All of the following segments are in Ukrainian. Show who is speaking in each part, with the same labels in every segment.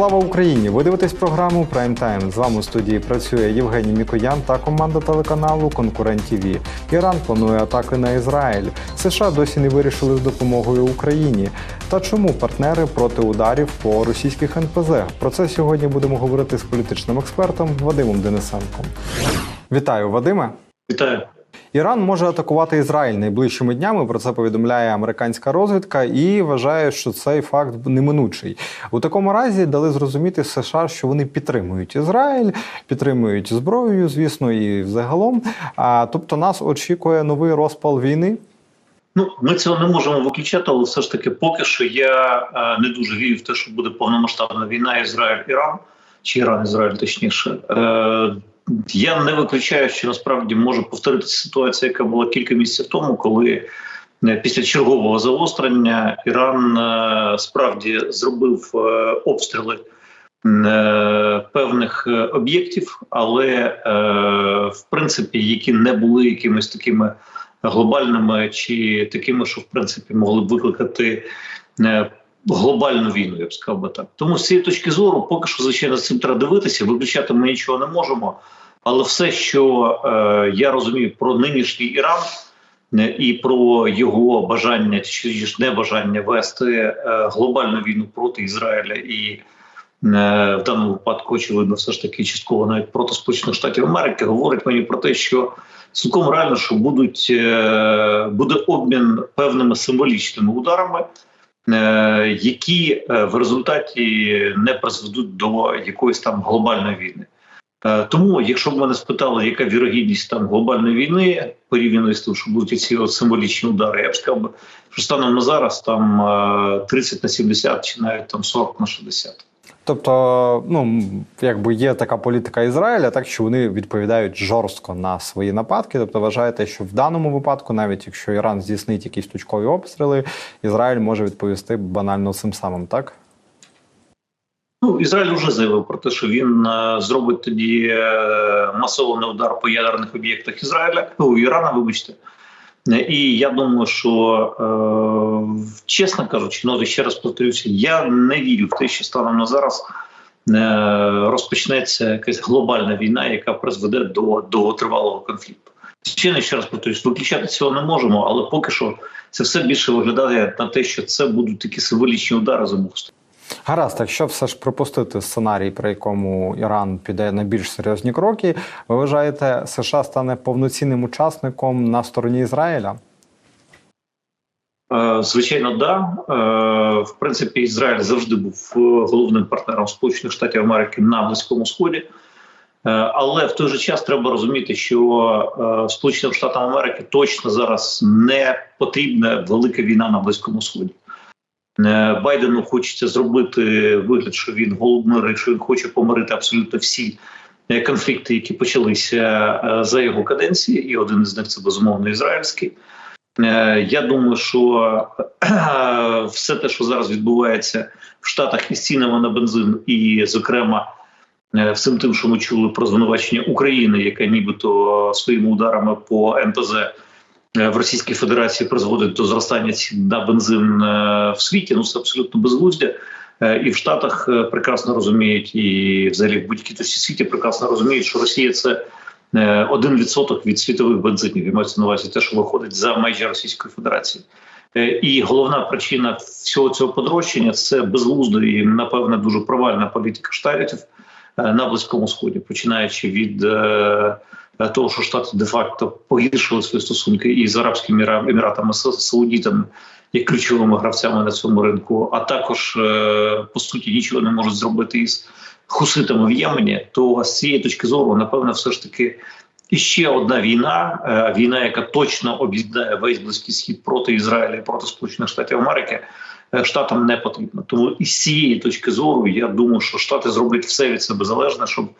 Speaker 1: Слава Україні! Ви дивитесь програму Прайм Тайм. З вами у студії працює Євгеній Мікоян та команда телеканалу Конкурент ТВ. Іран планує атаки на Ізраїль. США досі не вирішили з допомогою Україні. Та чому партнери проти ударів по російських НПЗ? Про це сьогодні будемо говорити з політичним експертом Вадимом Денисенком. Вітаю, Вадиме!
Speaker 2: Вітаю.
Speaker 1: Іран може атакувати Ізраїль найближчими днями. Про це повідомляє американська розвідка і вважає, що цей факт неминучий. У такому разі дали зрозуміти США, що вони підтримують Ізраїль, підтримують зброєю, звісно, і взагалом. А тобто нас очікує новий розпал війни.
Speaker 2: Ну, ми цього не можемо виключати, але все ж таки, поки що я е, не дуже вірю в те, що буде повномасштабна війна Ізраїль-Іран чи Іран-Ізраїль, точніше. Е, я не виключаю, що насправді може повторитися ситуація, яка була кілька місяців тому, коли е, після чергового загострення Іран е, справді зробив е, обстріли певних об'єктів, але в принципі, які не були якимись такими глобальними чи такими, що в принципі могли б викликати глобальну війну, я б сказав би так. Тому з цієї точки зору, поки що, звичайно, з цим треба дивитися, виключати ми нічого не можемо. Але все, що е, я розумію про нинішній Іран е, і про його бажання чи ж небажання вести е, глобальну війну проти Ізраїля і е, в даному випадку, очевидно, все ж таки частково навіть проти Сполучених Штатів Америки, говорить мені про те, що цілком реально, що будуть е, буде обмін певними символічними ударами. Е, Які е, в результаті не призведуть до якоїсь там глобальної війни, Е, тому, якщо б мене спитали, яка вірогідність там глобальної війни порівняно з тим, що будуть ці символічні удари, я б сказав, що станом на зараз там е, 30 на 70 чи навіть там 40 на 60.
Speaker 1: Тобто, ну якби є така політика Ізраїля, так що вони відповідають жорстко на свої нападки. Тобто, вважаєте, що в даному випадку, навіть якщо Іран здійснить якісь точкові обстріли, Ізраїль може відповісти банально цим самим, так?
Speaker 2: Ну, Ізраїль вже заявив про те, що він е, зробить тоді е, масований удар по ядерних об'єктах Ізраїля у Ірана, вибачте. І я думаю, що е, чесно кажучи, ну ще раз повторюся, я не вірю в те, що станом на зараз е, розпочнеться якась глобальна війна, яка призведе до довготривалого конфлікту. Ще ще раз повторюсь, виключати цього не можемо, але поки що це все більше виглядає на те, що це будуть такі символічні удари з обох сторон.
Speaker 1: Гаразд, якщо все ж припустити сценарій, при якому Іран піде на більш серйозні кроки, ви вважаєте, США стане повноцінним учасником на стороні Ізраїля?
Speaker 2: Е, Звичайно, да. Е, В принципі, Ізраїль завжди був е, головним партнером Сполучених Штатів Америки на Близькому Сході. Але в той же час треба розуміти, що Сполученим Штатам Америки точно зараз не потрібна велика війна на Близькому Сході. Е, Байдену хочеться зробити вигляд, що він голодмир, і що він хоче помирити абсолютно всі е, конфлікти, які почалися е, за його каденції, і один із них це безумовно ізраїльський. Я думаю, що все те, що зараз відбувається в Штатах із цінами на бензин, і, зокрема, всім тим, що ми чули про звинувачення України, яка нібито своїми ударами по НПЗ в Російській Федерації призводить до зростання цін на бензин е, в світі. Ну це абсолютно безглуздя. Е, І в Штатах е, прекрасно розуміють, і взагалі в будь-якій точці світі прекрасно розуміють, що Росія це е, 1% від світових бензинів. І мається на увазі те, що виходить за межі Російської Федерації. Е, І головна причина всього цього подорожчання це безглузда і напевне дуже провальна політика штатів е, на близькому сході, починаючи від е, того, що штати де-факто погіршили свої стосунки і з Арабськими Еміратами, з Саудітами як ключовими гравцями на цьому ринку, а також е, по суті нічого не можуть зробити із хуситами в Ємені, то з цієї точки зору, напевне, все ж таки. І ще одна війна, е, війна, яка точно об'єднає весь близький схід проти Ізраїля, і проти Сполучених Штатів Америки, е, штатам не потрібно. Тому із цієї точки зору я думаю, що штати зроблять все від себе залежне, щоб е,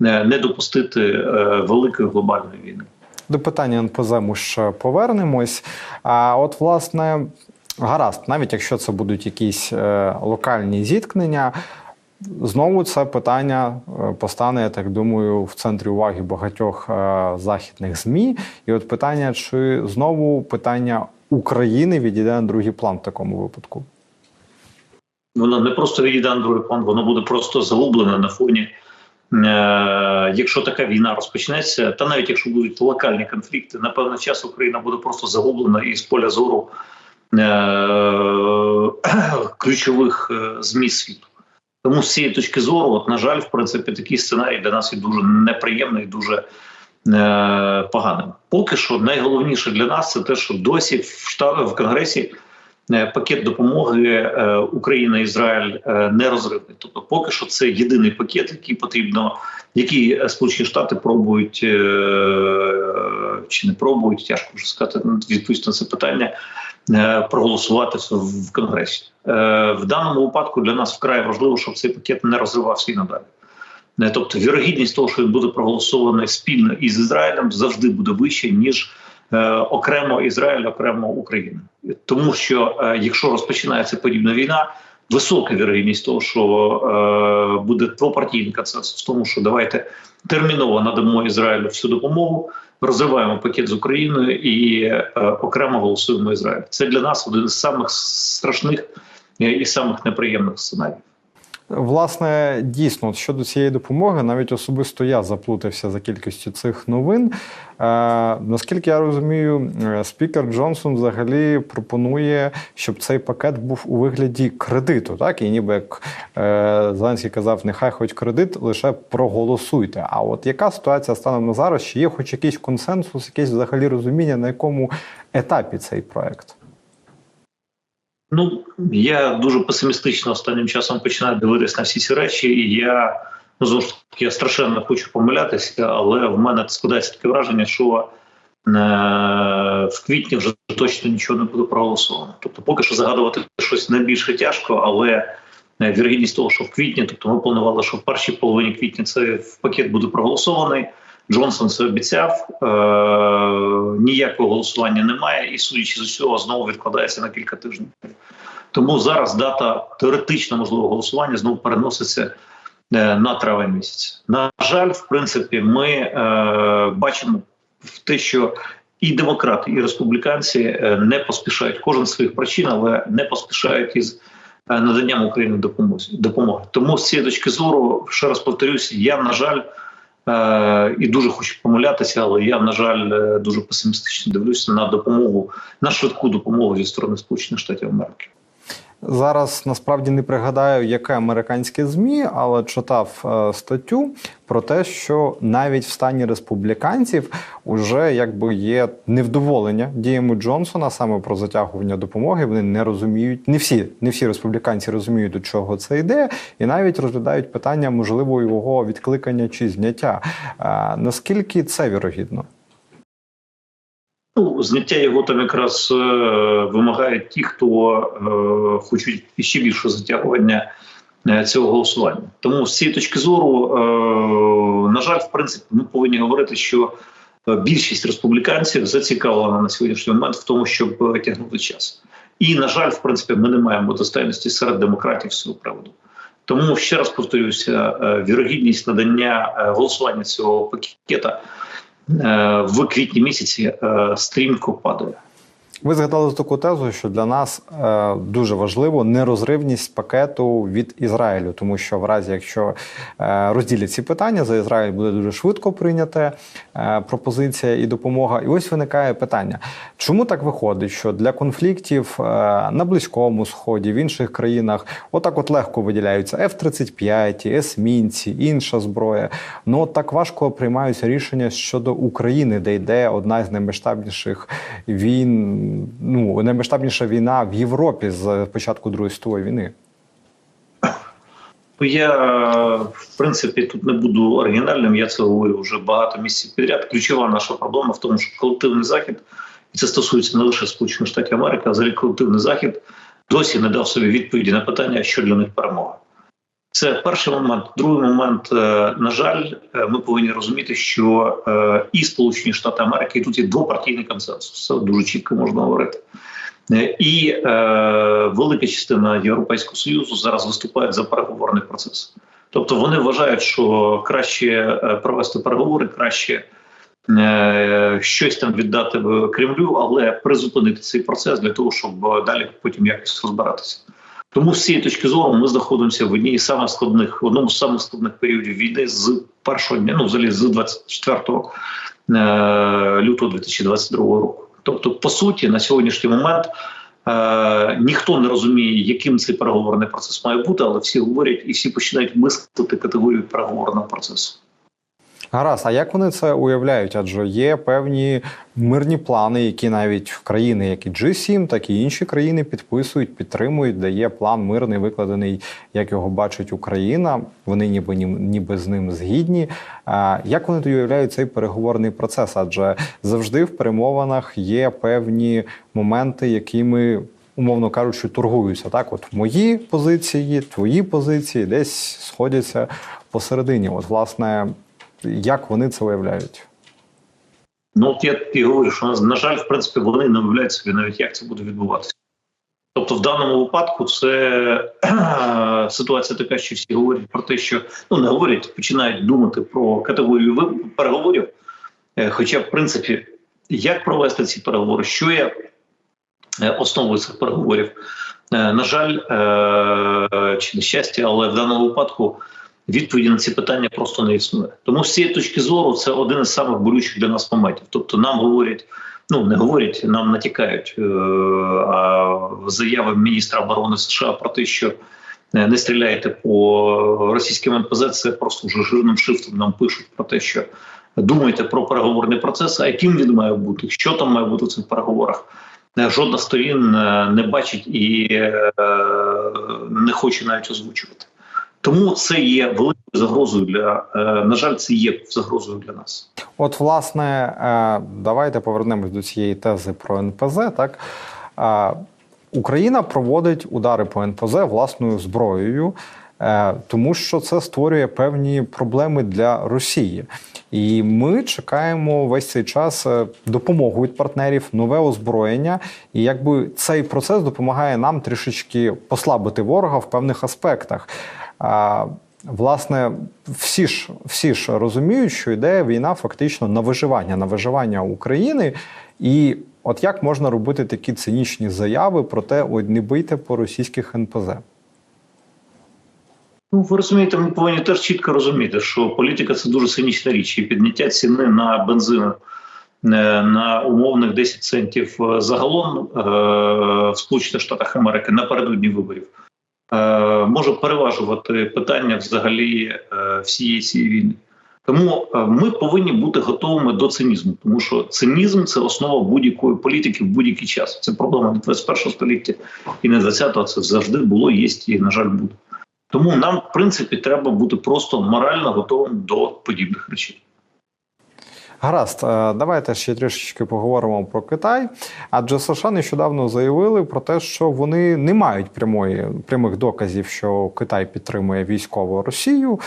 Speaker 2: не допустити е, великої глобальної війни.
Speaker 1: До питання НПЗ ми ще повернемось. А от, власне, гаразд, навіть якщо це будуть якісь е, локальні зіткнення, знову це питання е, постане, я так думаю, в центрі уваги багатьох е, західних ЗМІ. І от питання, чи знову питання України відійде на другий план в такому випадку?
Speaker 2: воно не просто відійде на другий план, воно буде просто загублене на фоні. Е, якщо така війна розпочнеться, та навіть якщо будуть локальні конфлікти, на певний час Україна буде просто загублена із поля зору е, ключових е, ЗМІ світу. Тому з цієї точки зору, от, на жаль, в принципі, такий сценарій для нас є дуже неприємний, дуже е, поганим. Поки що найголовніше для нас це те, що досі в штат в Конгресі пакет допомоги е, Україна Ізраїль е, не розривний. Тобто, поки що це єдиний пакет, який потрібно, який е, Сполучені Штати пробують е, чи не пробують, тяжко вже сказати відповісти на це питання. е, Проголосувати в- Конгресі Е, в даному випадку для нас вкрай важливо, щоб цей пакет не розривався і надалі. Е, Тобто, вірогідність того, що він буде проголосований спільно із Ізраїлем, завжди буде вища, ніж е, окремо Ізраїль, окремо Україна. Тому що е, якщо розпочинається подібна війна, висока вірогідність того, що е, буде двопартійний консенсус в тому, що давайте терміново надамо Ізраїлю всю допомогу, розриваємо пакет з Україною і е, окремо голосуємо Ізраїль. Це для нас один із самих страшних е, і самих неприємних сценаріїв.
Speaker 1: Власне, дійсно, щодо цієї допомоги, навіть особисто я заплутався за кількістю цих новин. Е, наскільки я розумію, е, спікер Джонсон взагалі пропонує, щоб цей пакет був у вигляді кредиту, так і ніби як е, Зеленський казав, нехай хоч кредит, лише проголосуйте. А от яка ситуація станом на зараз? Чи є хоч якийсь консенсус, якесь взагалі розуміння, на якому етапі цей проект?
Speaker 2: Ну я дуже песимістично останнім часом починаю дивитися на всі ці речі. І я ну знову ж таки я страшенно хочу помилятися, але в мене складається таке враження, що е, в квітні вже точно нічого не буде проголосовано. Тобто, поки що загадувати щось найбільше тяжко, але е, вірогідність того, що в квітні, тобто ми планували, що в першій половині квітня це в пакет буде проголосований. Джонсон це обіцяв. Е, ніякого голосування немає, і судячи з усього, знову відкладається на кілька тижнів. Тому зараз дата теоретично можливого голосування знову переноситься е, на травень місяць. На жаль, в принципі, ми е, бачимо те, що і демократи, і республіканці е, не поспішають кожен з своїх причин, але не поспішають із е, наданням Україні допомоги. Тому з цієї точки зору, ще раз повторюся, я на жаль. Е, і дуже хочу помилятися, але я на жаль е, дуже песимістично дивлюся на допомогу на швидку допомогу зі сторони Сполучених Штатів Америки.
Speaker 1: Зараз насправді не пригадаю, яке американське змі, але читав е, статтю про те, що навіть в стані республіканців вже якби є невдоволення діями Джонсона саме про затягування допомоги. Вони не розуміють, не всі, не всі республіканці розуміють, до чого це йде, і навіть розглядають питання можливо його відкликання чи зняття. Е, наскільки це вірогідно?
Speaker 2: Ну, зняття його там якраз е, вимагають ті, хто е, хочуть ще більше затягування е, цього голосування. Тому з цієї точки зору, е, на жаль, в принципі, ми повинні говорити, що е, більшість республіканців зацікавлена на сьогоднішній момент в тому, щоб тягнути час. І на жаль, в принципі, ми не маємо достойності серед демократів з цього приводу. Тому ще раз повторюся: вірогідність надання голосування цього пакета в квітні місяці е, стрімко падає.
Speaker 1: Ви згадали таку тезу, що для нас е, дуже важливо нерозривність пакету від Ізраїлю, тому що в разі, якщо е, розділять ці питання, за Ізраїль буде дуже швидко прийняти е, пропозиція і допомога. І ось виникає питання: чому так виходить, що для конфліктів е, на близькому сході, в інших країнах, отак от легко виділяються F-35, есмінці, інша зброя. Ну так важко приймаються рішення щодо України, де йде одна з наймасштабніших війн ну наймасштабніша війна в Європі з початку Другої світової війни.
Speaker 2: Ну, Я в принципі тут не буду оригінальним. Я це говорю вже багато місяців підряд. Ключова наша проблема в тому, що колективний захід, і це стосується не лише Сполучених Штатів Америки, а взагалі колективний захід досі не дав собі відповіді на питання, що для них перемога. Це перший момент. Другий момент, е, на жаль, е, ми повинні розуміти, що е, і Сполучені Штати Америки і тут є двопартійний консенсус. Це дуже чітко можна говорити. І е, велика частина Європейського союзу зараз виступає за переговорний процес. Тобто вони вважають, що краще провести переговори, краще е, щось там віддати в Кремлю, але призупинити цей процес для того, щоб далі потім якось розбиратися. Тому з цієї точки зору ми знаходимося в одній з самих складних, в одному з самих складних періодів війни з першого дня, ну взагалі з 24 е, лютого 2022 року. Тобто, по суті, на сьогоднішній момент е, ніхто не розуміє, яким цей переговорний процес має бути, але всі говорять і всі починають мислити категорію переговорного процесу.
Speaker 1: Гаразд, а як вони це уявляють? Адже є певні мирні плани, які навіть в країни, як і G7, так і інші країни підписують, підтримують, де є план мирний, викладений, як його бачить Україна. Вони ніби ніби з ним згідні. А як вони уявляють цей переговорний процес? Адже завжди в перемовинах є певні моменти, якими. Умовно кажучи, торгуються так. От мої позиції, твої позиції десь сходяться посередині. От, власне, як вони це уявляють?
Speaker 2: Ну от я і говорю, що на жаль, в принципі, вони не уявляють собі навіть як це буде відбуватися. Тобто, в даному випадку це ситуація така, що всі говорять про те, що ну не говорять, починають думати про категорію переговорів. Хоча, в принципі, як провести ці переговори, що є основою цих переговорів, на жаль, чи на щастя, але в даному випадку відповіді на ці питання просто не існує. Тому з цієї точки зору це один із самих болючих для нас моментів. Тобто, нам говорять, ну не говорять, нам натякають е- заяви міністра оборони США про те, що не стріляйте по російським НПЗ. Це просто вже жирним шрифтом нам пишуть про те, що думайте про переговорний процес. А яким він має бути? Що там має бути в цих переговорах? Жодна сторін не бачить і е, не хоче навіть озвучувати. Тому це є великою загрозою для е, на жаль, це є загрозою для нас.
Speaker 1: От, власне, е, давайте повернемось до цієї тези про НПЗ. Так е, Україна проводить удари по НПЗ власною зброєю, тому що це створює певні проблеми для Росії. І ми чекаємо весь цей час допомогу від партнерів, нове озброєння. І якби цей процес допомагає нам трішечки послабити ворога в певних аспектах. Власне, всі ж всі ж розуміють, що йде війна фактично на виживання, на виживання України. І от як можна робити такі цинічні заяви про те, от не бийте по російських НПЗ?
Speaker 2: Ну, ви розумієте, ми повинні теж чітко розуміти, що політика це дуже цинічна річ, і підняття ціни на бензин е, на умовних 10 центів е, загалом е, в Сполучених Штатах Америки напередодні виборів. Е, може переважувати питання взагалі е, всієї цієї війни. Тому е, ми повинні бути готовими до цинізму, тому що цинізм це основа будь-якої політики в будь-який час. Це проблема не 21 століття і не 20-го, Це завжди було, є і на жаль буде. Тому нам, в принципі, треба бути просто морально готовим до подібних речей.
Speaker 1: Гаразд, е, давайте ще трішечки поговоримо про Китай. Адже США нещодавно заявили про те, що вони не мають прямої прямих доказів, що Китай підтримує військову Росію.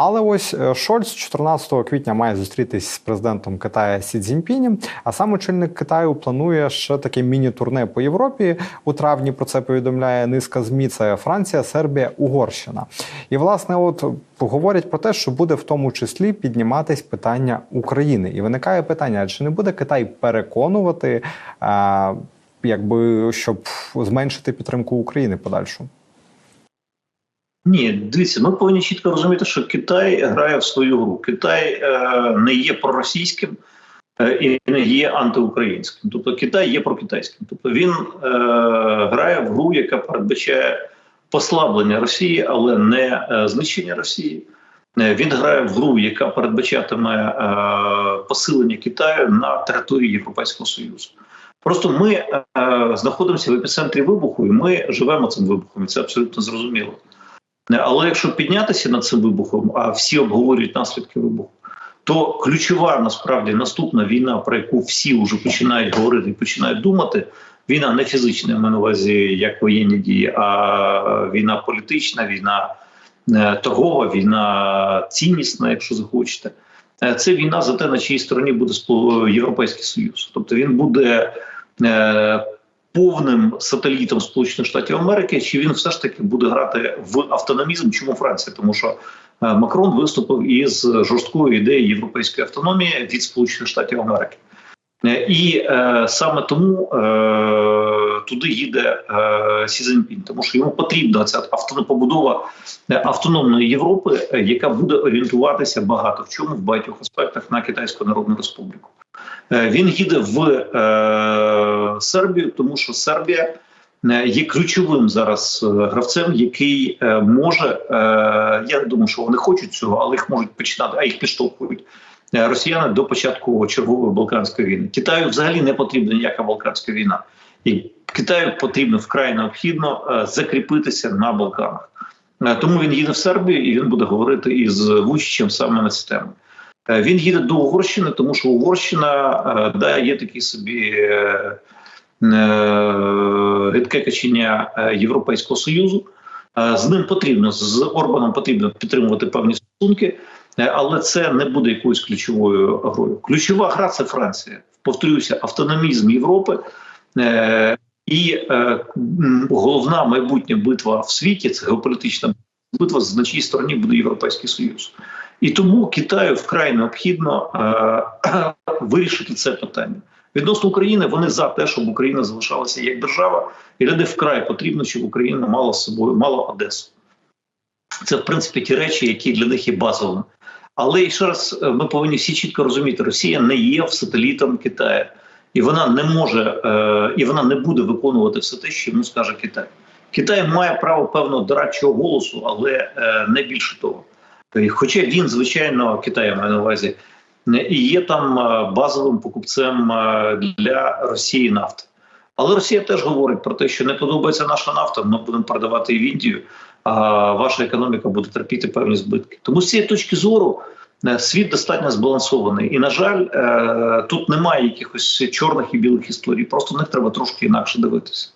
Speaker 1: Але ось е, Шольц 14 квітня має зустрітись з президентом Китаю Сі Цзіньпінем, А сам очільник Китаю планує ще таке міні-турне по Європі. У травні про це повідомляє низка змі. Це Франція, Сербія, Угорщина. І власне, от говорять про те, що буде в тому числі підніматись питання України, і виникає питання: чи не буде Китай переконувати, а, якби щоб зменшити підтримку України подальшу?
Speaker 2: Ні, дивіться, ми повинні чітко розуміти, що Китай грає в свою гру. Китай е, не є проросійським е, і не є антиукраїнським. Тобто Китай є прокитайським. Тобто він е, грає в гру, яка передбачає послаблення Росії, але не е, знищення Росії. Е, він грає в гру, яка передбачатиме е, посилення Китаю на території Європейського Союзу. Просто ми е, знаходимося в епіцентрі вибуху, і ми живемо цим вибухом. і Це абсолютно зрозуміло. Але якщо піднятися над цим вибухом, а всі обговорюють наслідки вибуху, то ключова насправді наступна війна, про яку всі вже починають говорити і починають думати. Війна не фізична, я маю на увазі як воєнні дії, а війна політична, війна е, торгова, війна ціннісна, якщо захочете. Е, це війна за те, на чиїй стороні буде Європейський Союз. Тобто він буде е, повним сателітом Сполучених Штатів Америки, чи він все ж таки буде грати в автономізм? Чому Франція? Тому що е, Макрон виступив із жорсткою ідеєю європейської автономії від Сполучених Штатів Америки. Е, і е, саме тому е, туди їде е, Сі Цзіньпінь, тому що йому потрібна ця побудова е, автономної Європи, яка буде орієнтуватися багато в чому в багатьох аспектах на Китайську Народну Республіку. Е, Він їде в е, Сербію, тому що Сербія е, є ключовим зараз е, гравцем, який може. Е, я не думаю, що вони хочуть цього, але їх можуть починати, а їх підштовхують. Росіяни до початку чергової Балканської війни Китаю взагалі не потрібна ніяка Балканська війна, і Китаю потрібно вкрай необхідно закріпитися на Балканах. Тому він їде в Сербію і він буде говорити із Вучичем саме на цю тему. Е, Він їде до Угорщини, тому що Угорщина е, да, є такий собі е, рідке качення Європейського Союзу. З ним потрібно, з Орбаном потрібно підтримувати певні стосунки, але це не буде якоюсь ключовою грою. Ключова гра це Франція. Повторюся, автономізм Європи. І головна майбутня битва в світі це геополітична битва, на чиїй стороні буде Європейський Союз. І тому Китаю вкрай необхідно е, вирішити це питання. Відносно України вони за те, щоб Україна залишалася як держава, і них вкрай потрібно, щоб Україна мала з собою мала Одесу. Це в принципі ті речі, які для них є базовими. Але ще раз е, ми повинні всі чітко розуміти, Росія не є сателітом Китаю, і вона не може е, і вона не буде виконувати все те, що йому скаже Китай. Китай має право певного дорадчого голосу, але не більше того. Хоча він, звичайно, Китай має на увазі, і є там е, базовим покупцем е, для Росії нафти. Але Росія теж говорить про те, що не подобається наша нафта, ми будемо продавати і в Індію, а ваша економіка буде терпіти певні збитки. Тому з цієї точки зору е, світ достатньо збалансований. І, на жаль, тут немає якихось чорних і білих історій. Просто на них треба трошки інакше дивитися.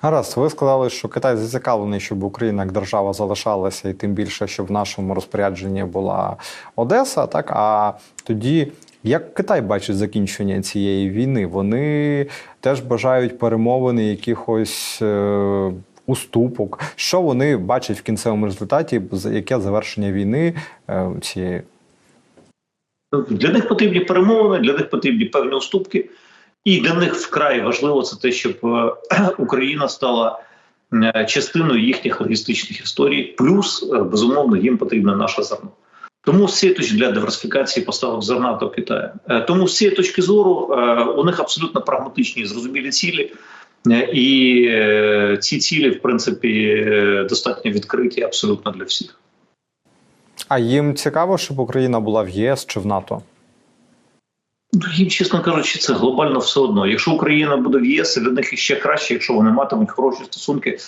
Speaker 1: Гаразд, ви сказали, що Китай зацікавлений, щоб Україна як держава залишалася, і тим більше, щоб в нашому розпорядженні була Одеса. Так а тоді. Як Китай бачить закінчення цієї війни? Вони теж бажають перемовини якихось е, уступок. Що вони бачать в кінцевому результаті, яке завершення війни е, цієї?
Speaker 2: Для них потрібні перемовини, для них потрібні певні уступки, і для них вкрай важливо це те, щоб е, Україна стала е, частиною їхніх логістичних історій. Плюс, е, безумовно, їм потрібно наше зерно. Тому точки для диверсифікації поставок зерна до Китаю. Тому з цієї точки зору у них абсолютно прагматичні і зрозумілі цілі. І ці цілі, в принципі, достатньо відкриті абсолютно для всіх.
Speaker 1: А їм цікаво, щоб Україна була в єс чи в НАТО?
Speaker 2: Їм, чесно кажучи, це глобально все одно. Якщо Україна буде в ЄС, для них ще краще, якщо вони матимуть хороші стосунки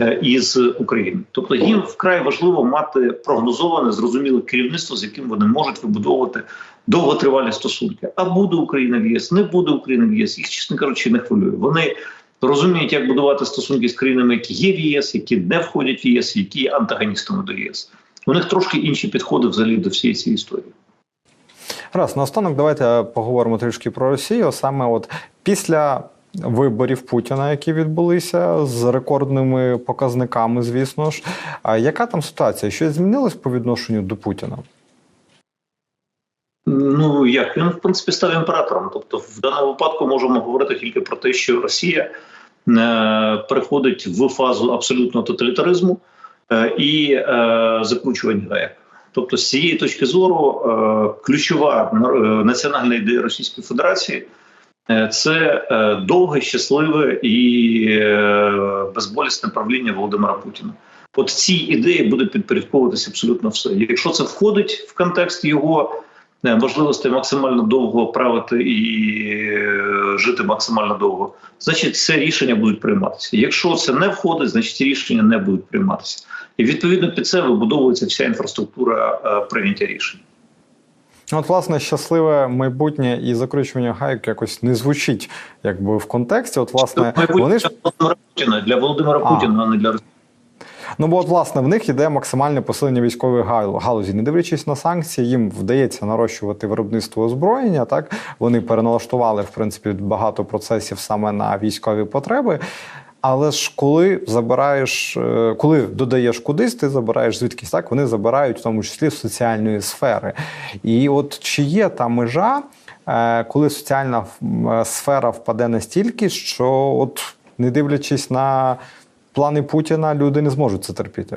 Speaker 2: е, із Україною. Тобто їм вкрай важливо мати прогнозоване, зрозуміле керівництво, з яким вони можуть вибудовувати довготривалі стосунки. А буде Україна в ЄС, не буде України в ЄС. Їх, чесно кажучи, не хвилює. Вони розуміють, як будувати стосунки з країнами, які є в ЄС, які не входять в ЄС, які є антагоністами до ЄС. У них трошки інші підходи взагалі до всієї цієї історії.
Speaker 1: Раз наостанок, давайте поговоримо трішки про Росію. Саме от після виборів Путіна, які відбулися з рекордними показниками, звісно ж. А яка там ситуація? Щось змінилось по відношенню до Путіна?
Speaker 2: Ну як він в принципі став імператором. Тобто, в даному випадку можемо говорити тільки про те, що Росія е, переходить в фазу абсолютного тоталітаризму е, і е, закручування гаек. Тобто, з цієї точки зору, е, ключова е, національна ідея Російської Федерації е, це довге, щасливе і безболісне правління Володимира Путіна. От цій ідеї буде підпорядковуватися абсолютно все. Якщо це входить в контекст його можливостей максимально довго правити і жити максимально довго, значить це рішення будуть прийматися. Якщо це не входить, значить рішення не будуть прийматися. І відповідно під це вибудовується вся інфраструктура е, прийняття рішень.
Speaker 1: От, власне, щасливе майбутнє і закручування гайок якось не звучить якби в контексті. От, власне,
Speaker 2: Майбутнє
Speaker 1: вони ж
Speaker 2: для Володимира Путіна для Володимира
Speaker 1: А.
Speaker 2: Путіна, а не для Росії.
Speaker 1: Ну, бо от, власне, в них йде максимальне посилення військової галузі. Не дивлячись на санкції, їм вдається нарощувати виробництво озброєння. Так вони переналаштували в принципі багато процесів саме на військові потреби. Але ж коли забираєш, е, коли додаєш кудись, ти забираєш звідкись, так вони забирають в тому числі з соціальної сфери. І от чи є та межа, е, коли соціальна сфера впаде настільки, що от не дивлячись на плани Путіна, люди не зможуть це терпіти.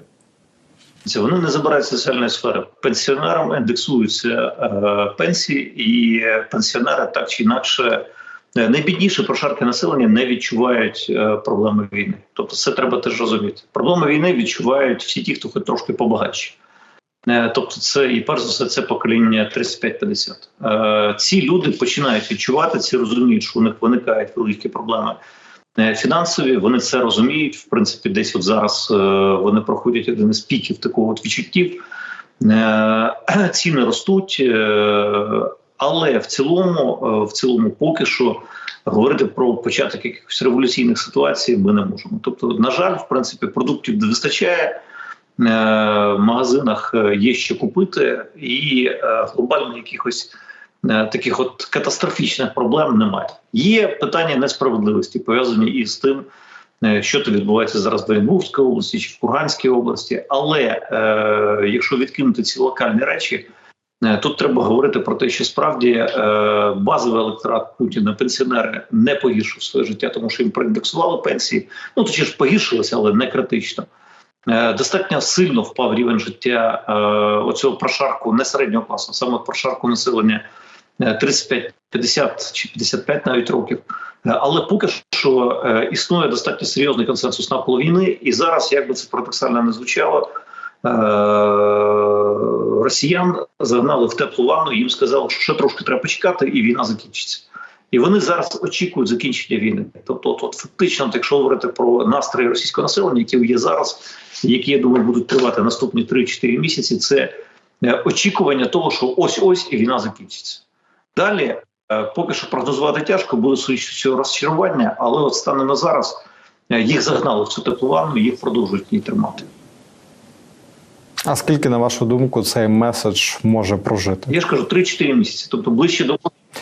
Speaker 2: Вони не забирають соціальної сфери. Пенсіонерам індексуються е, пенсії, і пенсіонери так чи інакше е, найбідніші прошарки населення не відчувають е, проблеми війни. Тобто, це треба теж розуміти. Проблеми війни відчувають всі ті, хто хоч трошки побагатші. Е, Тобто, це і перш за все це покоління 35-50. Е, Ці люди починають відчувати це, розуміють, що у них виникають великі проблеми фінансові. Вони це розуміють. В принципі, десь от зараз вони проходять один із піків такого от відчуттів. Ціни ростуть, але в цілому, е, в цілому, поки що говорити про початок якихось революційних ситуацій ми не можемо. Тобто, на жаль, в принципі, продуктів не вистачає. Е, В магазинах е, є що купити, і глобально якихось таких от катастрофічних проблем немає. Є питання несправедливості пов'язані із тим, що то відбувається зараз в Оренбургській області чи в Курганській області. Але якщо відкинути ці локальні речі, тут треба говорити про те, що справді е, базовий електорат Путіна, пенсіонери не погіршив своє життя, тому що їм проіндексували пенсії. Ну точніше погіршилося, але не критично. Е, Достатньо сильно впав рівень життя е, оцього прошарку не середнього класу, саме прошарку населення е, 35, 50 чи 55 навіть років. Е, Але поки що е, існує достатньо серйозний консенсус навколо війни, і зараз, як би це парадоксально не звучало, е, росіян загнали в теплу ванну, їм сказали, що ще трошки треба почекати, і війна закінчиться. І вони зараз очікують закінчення війни. Тобто, от, от фактично, якщо говорити про настрої російського населення, які є зараз, які я думаю будуть тривати наступні 3-4 місяці, це е, очікування того, що ось ось і війна закінчиться. Далі, е, поки що прогнозувати тяжко, буде цього розчарування, але от станом на зараз е, їх загнали в цю теплу ванну, їх продовжують її тримати.
Speaker 1: А скільки, на вашу думку, цей меседж може прожити?
Speaker 2: Я ж кажу 3-4 місяці, тобто ближче до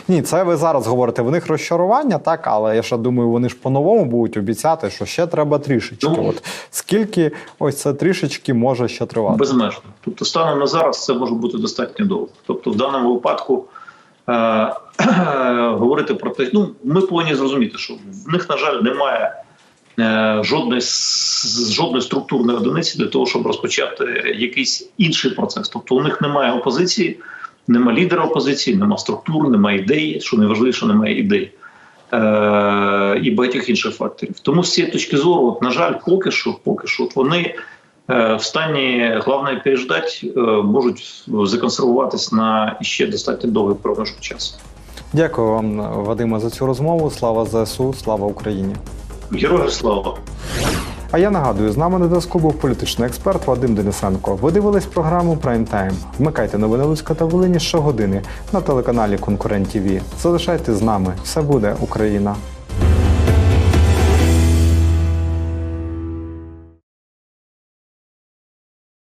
Speaker 1: Ні, це ви зараз говорите. В них розчарування, так, але я ще думаю, вони ж по-новому будуть обіцяти, що ще треба трішечки.
Speaker 2: Ну.
Speaker 1: От скільки ось це трішечки може ще тривати?
Speaker 2: безмежно. Тобто, станом на зараз це може бути достатньо довго. Тобто, в даному випадку е- говорити про те, ну ми повинні зрозуміти, що в них, на жаль, немає е- жодної жодної структурної одиниці для того, щоб розпочати якийсь інший процес. Тобто, у них немає опозиції, немає лідера опозиції, немає структур, немає ідей. Що найважливіше, немає ідей. Е, і багатьох інших факторів. Тому з цієї точки зору, от, на жаль, поки що, поки що, от вони е, в стані головне переждати, е, можуть законсервуватись на іще достатньо довгий проміжок часу.
Speaker 1: Дякую вам, Вадиме, за цю розмову. Слава ЗСУ, слава Україні.
Speaker 2: Героям слава!
Speaker 1: А я нагадую, з нами на зв'язку був політичний експерт Вадим Денисенко. Ви дивились програму Прайм Тайм. Вмикайте новини Луцька та Волині щогодини на телеканалі Конкурент ТВ. Залишайтесь з нами. Все буде Україна.